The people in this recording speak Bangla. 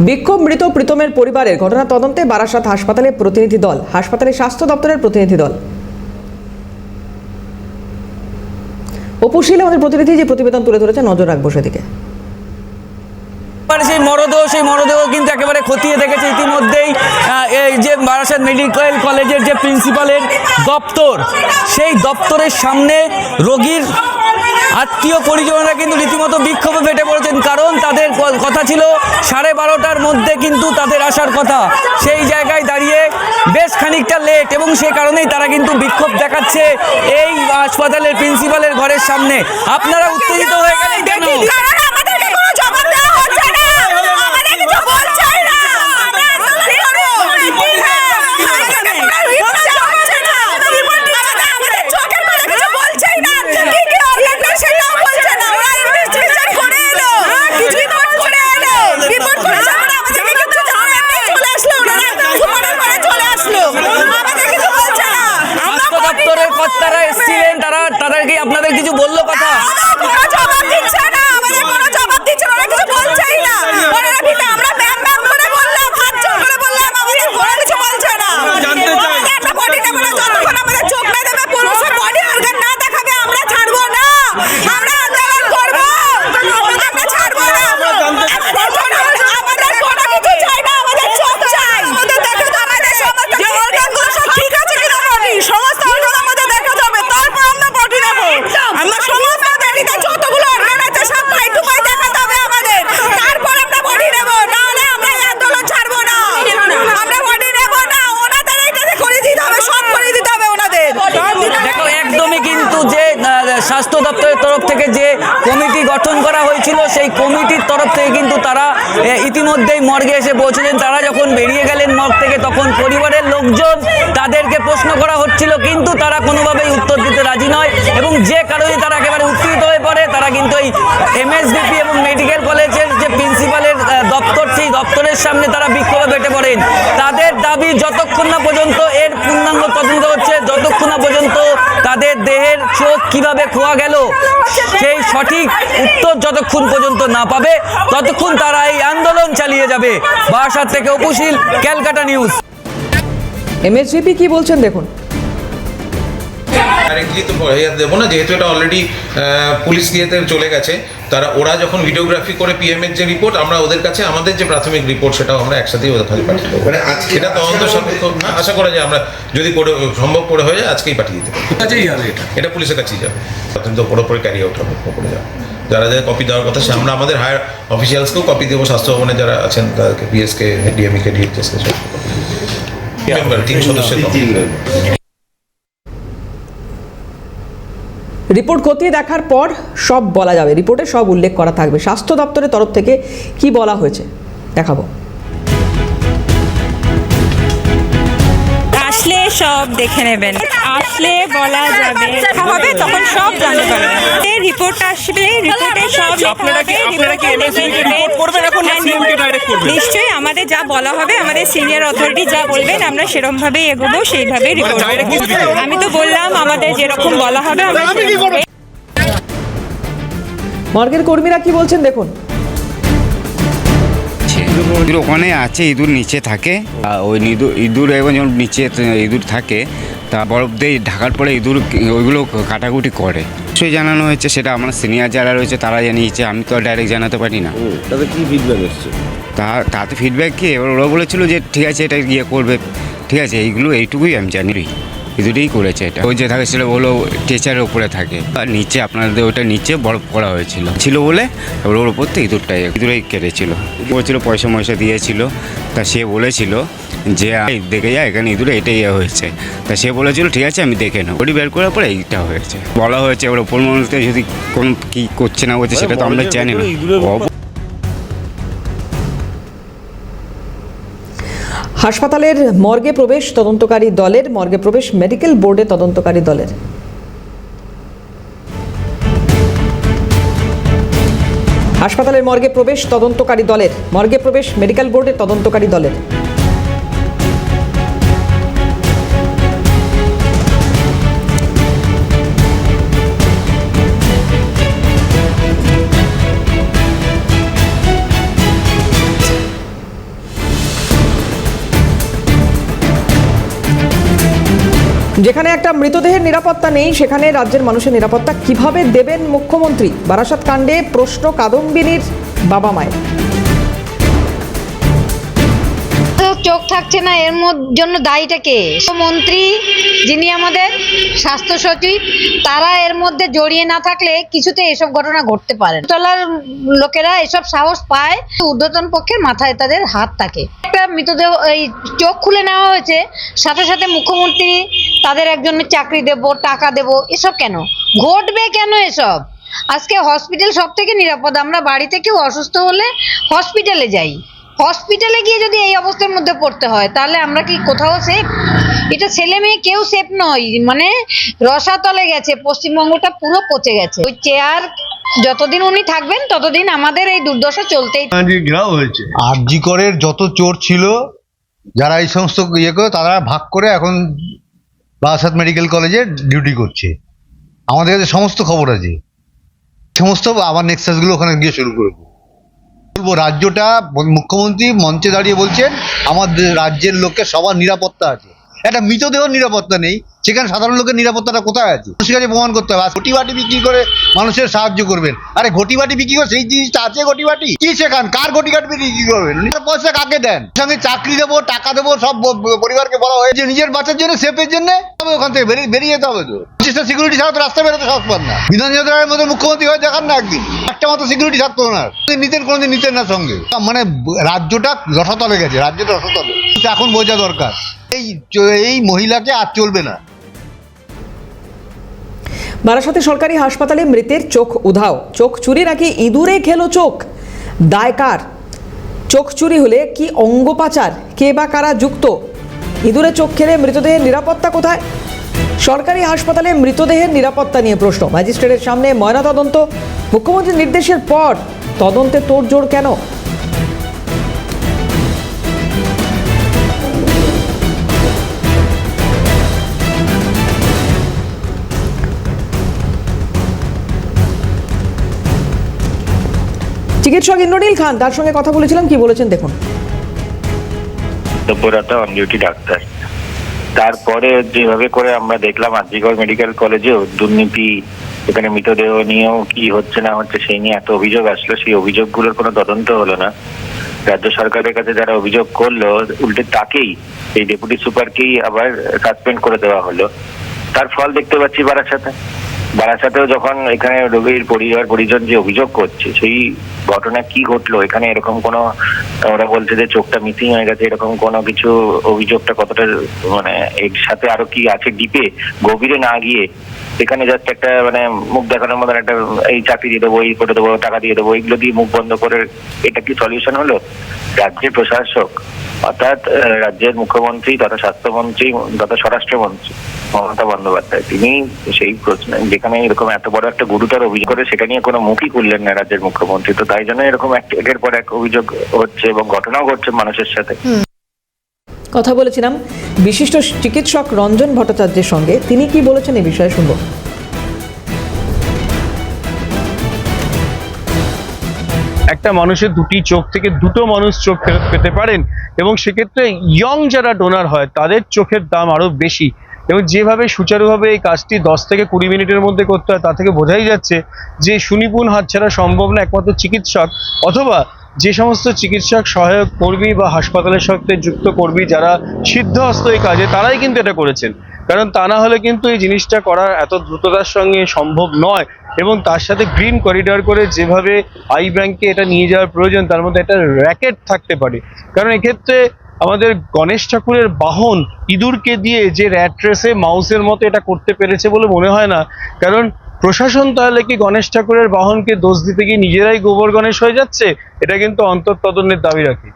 বিক্ষোভ মৃত প্রীতমের পরিবারের ঘটনা তদন্তে বারাসাত হাসপাতালে প্রতিনিধি দল হাসপাতালে স্বাস্থ্য দপ্তরের প্রতিনিধি দল। অপুশীল আমাদের প্রতিনিধি যে প্রতিবেদন তুলে ধরেছে নজর রাখব সেদিকে। সেই মরদেহ সেই মরদেহ কিন্তু একেবারে খতিয়ে দেখেছে ইতিমধ্যেই আহ, এই যে বারাসাত মেডিকেল কলেজের যে প্রিন্সিপালের দপ্তর। সেই দপ্তরের সামনে রোগীর আত্মীয় পরিজনেরা কিন্তু রীতিমতো বিক্ষোভে ফেটে পড়েছেন। কারণ তাদের কথা ছিল সাড়ে বারোটার মধ্যে কিন্তু তাদের আসার কথা। সেই জায়গায় দাঁড়িয়ে বেশ খানিকটা লেট এবং সে কারণেই তারা কিন্তু বিক্ষোভ দেখাচ্ছে এই হাসপাতালের প্রিন্সিপালের ঘরের সামনে। আপনারা উত্তেজিত হয়ে গেলেন কেন? i don't Oh, ইতিমধ্যেই মর্গে এসে পৌঁছেছেন তারা যখন বেরিয়ে গেলেন মর্গ থেকে, তখন পরিবারের লোকজন তাদেরকে প্রশ্ন করা হচ্ছিল, কিন্তু তারা কোনোভাবেই উত্তর দিতে রাজি নয় এবং যে কারণে তারা একেবারে উত্তেজিত হয়ে পড়ে, তারা কিন্তু এই এমএসবিপি এবং মেডিকেল কলেজের যে প্রিন্সিপালের আহ, দপ্তর সামনে তারা বিক্ষোভে বেটে পড়েন। তাদের দাবি যতক্ষণ না পর্যন্ত এর পূর্ণাঙ্গ তদন্ত হচ্ছে, যতক্ষণ না পর্যন্ত তাদের দেহের চোখ কীভাবে খোয়া গেল, সেই সঠিক উত্তর যতক্ষণ পর্যন্ত না পাবে, ততক্ষণ তারা এই আন্দোলন চালিয়ে যাবে। বাসার থেকে উপশীল ক্যালকাটা নিউজ। এমএসজিপি কি বলছেন দেখুন। ডাইরেক্টলি তো দেবো না যেহেতু এটা অলরেডি পুলিশ দিয়েতে চলে গেছে তারা ওরা যখন ভিডিওগ্রাফি করে পিএমের যে রিপোর্ট আমরা ওদের কাছে আমাদের যে প্রাথমিক রিপোর্ট সেটাও আমরা একসাথেই ওদের কাছে পাঠিয়ে দেবো। মানে আজকে এটা তদন্ত সাপেক্ষ হ্যাঁ, আশা করা যায় আমরা যদি করে সম্ভব করে হয়ে যায় আজকেই পাঠিয়ে দিতে কাছেই হবে এটা। এটা পুলিশের কাছেই যাবে। অত্যন্ত পুরোপুরি ক্যারি আউট হবে পুরোপুরি যাবে। যারা যারা কপি দেওয়ার কথা সে আমরা আমাদের হায়ার অফিসিয়ালসকেও কপি দেবো স্বাস্থ্য ভবনে যারা আছেন তাদেরকে পিএসকে ডিএমইকে ডিএইচএসকে সব মেম্বার তিন সদস্যের কপি রিপোর্ট খতিয়ে দেখার পর সব বলা যাবে। রিপোর্টে সব উল্লেখ করা থাকবে। স্বাস্থ্য দপ্তরের তরফ থেকে কি বলা হয়েছে? দেখাবো। আসলে সব দেখে নেবেন। আসলে বলা যাবে। হবে তখন সব জানতে পারবেন। এই রিপোর্ট আসবে রিপোর্টে সব আপনারা কি- আপনারা কি রিপোর্টে MSC কে দেখে report করবেন এখন না হ্যাঁ, CM কে direct করবেন? নিশ্চয়ই আমাদের যা বলা হবে আমাদের সিনিয়র অথরিটি যা বলবেন আমরা সেরকম ভাবেই এগোবো রিপোর্ট কিছু দিতে হবে। আমি তো বললাম আমাদের যেরকম বলা হবে আমরা মর্গের কর্মীরা কি বলছেন দেখুন। ইঁদুর ওখানে আছে ইঁদুর নিচে থাকে। আর ওই ইঁদুর ইঁদুর এবং যখন নিচে ইঁদুর থাকে তা বরফ দিয়ে ঢাকার পরে ইঁদুর ওইগুলো কাটাকুটি করে। সেই জানানো হয়েছে সেটা আমার সিনিয়র যারা রয়েছে তারা জানিয়েছে আমি তো ডাইরেক্ট জানাতে পারি না তাদের কি ফিডব্যাক এসছে? তা তাতে ফিডব্যাক কি? এবার ওরা বলেছিল যে ঠিক আছে এটা ইয়ে করবে। ঠিক আছে এইগুলো এইটুকুই আমি জানি। ইঁদুরই করেছে এটা। ওই যে থাকে সেটা হলো টেচারের উপরে থাকে। আর নিচে আপনাদের ওটা নিচে বরফ করা হয়েছিল। ছিল বলে এবার ওর উপর তো ইঁদুরটাই ইঁদুরেই কেটেছিল। বলছিল পয়সা ময়সা দিয়েছিল। তা সে বলেছিল যে দেখে যা এখানে ইঁদুরে এটাই ইয়ে হয়েছে। তা সে বলেছিল ঠিক আছে আমি দেখে নেব। ওটি বের করার পরে এইটা হয়েছে। বলা হয়েছে এবার ওপর মানুষতে যদি কোন কী করছে না করছে সেটা তো আমরা জানি না। হাসপাতালের মর্গে প্রবেশ তদন্তকারী দলের, মর্গে প্রবেশ মেডিকেল বোর্ডে তদন্তকারী দলের। হাসপাতালের মর্গে প্রবেশ তদন্তকারী দলের, মর্গে প্রবেশ মেডিকেল বোর্ডে তদন্তকারী দলের। যেখানে একটা মৃতদেহের নিরাপত্তা নেই, সেখানে রাজ্যের মানুষের নিরাপত্তা কীভাবে দেবেন মুখ্যমন্ত্রী? বারাসাত কাণ্ডে প্রশ্ন কাদম্বিনীর বাবা মায়ের চোখ থাকছে না, এর জন্য দায়ীটা কে? মন্ত্রী যিনি আমাদের স্বাস্থ্য সচিব, তারা এর মধ্যে জড়িয়ে না থাকলে কিছুতে এসব ঘটনা ঘটতে পারে। তলার লোকেরা এসব সাহস পায় ঊর্ধ্বতন পক্ষের মাথায় তাদের হাত থাকে। একটা মৃতদেহ, এই চোখ খুলে নেওয়া হয়েছে, সাথে সাথে মুখ্যমন্ত্রী তাদের একজনের চাকরি দেব, টাকা দেব, এসব কেন? ঘটবে কেন এসব? আজকে হসপিটাল সব থেকে নিরাপদ, আমরা বাড়িতে কেউ অসুস্থ হলে হসপিটালে যাই। হসপিটালে গিয়ে যদি এই অবস্থার মধ্যে পড়তে হয় তাহলে আমরা কি কোথাও সেফ এটা ছেলে মেয়ে কেউ সেফ নয়। মানে রসাতলে গেছে পশ্চিমবঙ্গটা পুরো পচে গেছে। ওই চেয়ার যতদিন উনি থাকবেন ততদিন আমাদের এই দুর্দশা চলতেই ঘেরাও হয়েছে। আরজি করের যত চোর ছিল যারা এই সমস্ত ইয়ে করে তারা ভাগ করে এখন বারাসাত মেডিকেল কলেজে ডিউটি করছে। আমাদের কাছে সমস্ত খবর আছে। সমস্ত আবার নেক্সাসগুলো ওখানে গিয়ে শুরু করব বলব রাজ্যটা মুখ্যমন্ত্রী মঞ্চে দাঁড়িয়ে বলছেন আমাদের রাজ্যের লোকের সবার নিরাপত্তা আছে। একটা মৃতদেহ নিরাপত্তা নেই। সেখানে সাধারণ লোকের নিরাপত্তাটা কোথায় আছে? মানুষের কাছে প্রমাণ করতে হবে। আর ঘটি বাটি বিক্রি করে মানুষের সাহায্য করবেন। আরে ঘটি বাটি বিক্রি করে সেই জিনিসটা আছে ঘটি বাটি কি সেখান কার ঘটি বিক্রি করবেন? পয়সা কাকে দেন? সঙ্গে চাকরি দেবো, টাকা দেবো, সব পরিবারকে বলা হয়েছে নিজের বাচ্চার জন্য, সেফের জন্য ওখান থেকে বেরিয়ে যেতে হবে তো। পঁচিশটা সিকিউরিটি ছাড়া তো রাস্তা বেরোতে সাহস পান না। বিধান যাত্রার মধ্যে মুখ্যমন্ত্রী হয়ে দেখান না একদিন। একটা মতো সিকিউরিটি থাকতো না নিতেন, কোনোদিন নিতেন না সঙ্গে। মানে রাজ্যটা রসতলে গেছে, রাজ্যটা রসতলে। এখন বোঝা দরকার। এই এই মহিলাকে আর চলবে না। বারাসাতে সরকারি হাসপাতালে মৃতের চোখ উধাও। চোখ চুরি নাকি ইঁদুরে খেলো চোখ? দায়কার চোখ চুরি হলে কি অঙ্গ পাচার? কে বা কারা যুক্ত? ইঁদুরে চোখ খেলে মৃতদেহের নিরাপত্তা কোথায়? সরকারি হাসপাতালে মৃতদেহের নিরাপত্তা নিয়ে প্রশ্ন। ম্যাজিস্ট্রেটের সামনে ময়নাতদন্ত। মুখ্যমন্ত্রীর নির্দেশের পর তদন্তে তোড়জোড় কেন? চিকিৎসক ইন্দ্রনীল খান, তার সঙ্গে কথা বলেছিলাম, কি বলেছেন দেখুন। ডাক্তার। তারপরে যেভাবে করে আমরা দেখলাম আজিগড় মেডিকেল কলেজেও দুর্নীতি, এখানে মৃতদেহ নিয়েও কি হচ্ছে, না হচ্ছে, সেই নিয়ে এত অভিযোগ আসলো, সেই অভিযোগগুলোর কোনো তদন্ত হলো না। রাজ্য সরকারের কাছে যারা অভিযোগ করল, উল্টে তাকেই, এই ডেপুটি সুপারকেই আবার সাসপেন্ড করে দেওয়া হলো। তার ফল দেখতে পাচ্ছি বারাসাতে। বারাসাতেও যখন এখানে রোগীর পরিবার, পরিজন যে অভিযোগ করছে, সেই ঘটনা কি ঘটলো? এখানে এরকম কোনো, ওরা বলছে যে চোখটা মিসিং হয়ে গেছে, এরকম কোনো কিছু অভিযোগটা কতটা মানে এর সাথে আরও কি আছে ডিপে? গভীরে না গিয়ে এখানে জাস্ট একটা মানে মুখ দেখানোর মতন একটা, এই চাকরি দিয়ে দেবো, এই করে দেবো, টাকা দিয়ে দেবো, এইগুলো দিয়ে মুখ বন্ধ করে এটা কি সলিউশন হলো? রাজ্যের প্রশাসক, অর্থাৎ রাজ্যের মুখ্যমন্ত্রী তথা স্বাস্থ্যমন্ত্রী, তথা স্বরাষ্ট্রমন্ত্রী মমতা বন্দ্যোপাধ্যায়। তিনি সেই প্রশ্ন যেখানে এরকম এত বড় একটা গুরুতর অভিযোগ করে সেটা নিয়ে কোনো মুখই খুললেন না রাজ্যের মুখ্যমন্ত্রী। তো তাই জন্য এরকম এক- একের পর এক অভিযোগ হচ্ছে এবং ঘটনাও ঘটছে মানুষের সাথে। কথা বলেছিলাম বিশিষ্ট চিকিৎসক রঞ্জন ভট্টাচার্যের সঙ্গে। তিনি কি বলেছেন এই বিষয়ে শুনব। একটা মানুষের দুটি চোখ থেকে দুটো মানুষ চোখ ফেরত পেতে পারেন এবং সেক্ষেত্রে ইয়ং যারা ডোনার হয় তাদের চোখের দাম আরও বেশি। এবং যেভাবে সুচারুভাবে এই কাজটি দশ থেকে কুড়ি মিনিটের মধ্যে করতে হয়, তা থেকে বোঝাই যাচ্ছে যে সুনিপুণ হাত ছাড়া সম্ভব না, একমাত্র চিকিৎসক অথবা যে সমস্ত চিকিৎসক, সহায়ক, কর্মী বা হাসপাতালের সাথে যুক্ত কর্মী যারা সিদ্ধহস্ত এই কাজে, তারাই কিন্তু এটা করেছেন। কারণ তা না হলে কিন্তু এই জিনিসটা করা এত দ্রুততার সঙ্গে সম্ভব নয় এবং তার সাথে গ্রিন করিডর করে যেভাবে আই ব্যাংকে এটা নিয়ে যাওয়ার প্রয়োজন, তার মধ্যে একটা র্যাকেট থাকতে পারে। কারণ এক্ষেত্রে আমাদের গণেশ ঠাকুরের বাহন ইঁদুরকে দিয়ে যে র্যাট রেসে মাউসের মতো এটা করতে পেরেছে বলে মনে হয় না। কারণ প্রশাসন তাহলে কি গণেশ ঠাকুরের বাহনকে দোষ দিতে গিয়ে নিজেরাই গোবর গণেশ হয়ে যাচ্ছে? এটা কিন্তু অন্তর্তদন্তের দাবি রাখি।